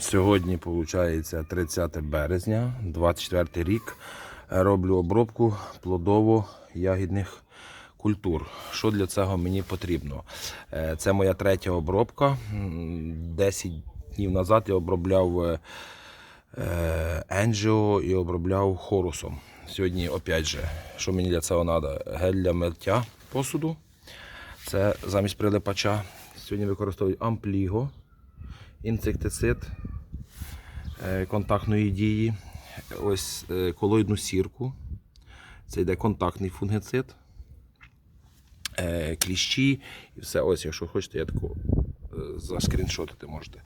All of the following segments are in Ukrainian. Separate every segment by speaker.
Speaker 1: Сьогодні, виходить, 30 березня, 24 рік. Роблю обробку плодово-ягідних культур. Що для цього мені потрібно? Е, Це моя третя обробка. М, 10 днів назад я обробляв е, е, Енджіо і обробляв хорусом. Сьогодні, опять же, що мені для цього треба? Гель для миття посуду. Це замість прилипача. Сьогодні використовую ампліго, інсектицид е, контактної дії. Ось е, колоїдну сірку. Це йде контактний фунгицид. Е, Кліщі і все. Ось, якщо хочете, я таку заскріншотити можете.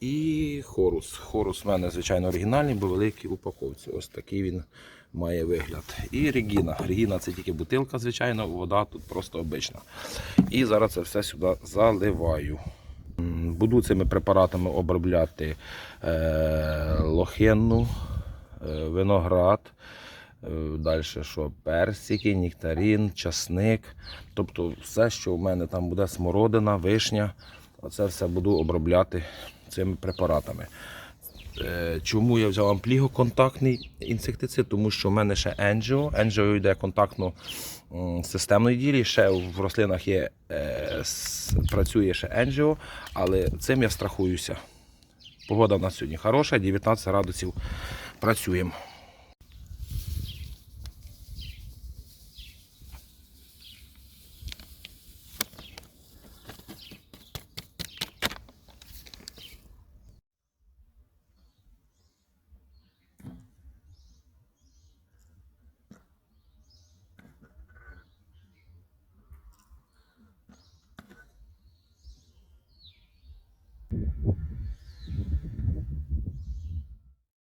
Speaker 1: І хорус. Хорус в мене, звичайно, оригінальний, бо великий в упаковці. Ось такий він має вигляд. І Регіна. Регіна це тільки бутилка, звичайно, вода тут просто обична. І зараз це все сюди заливаю. Буду цими препаратами обробляти е, лохенну, е, виноград. Далі що персики, нектарин, часник. Тобто все, що в мене там буде смородина, вишня, оце все буду обробляти цими препаратами. Е, Чому я взяв ампліго контактний інсектицид? Тому що в мене ще енджіо. Енджіо йде контактно системної ділі. Ще в рослинах є, е, працює ще енджіо, але цим я страхуюся. Погода в нас сьогодні хороша, 19 градусів працюємо.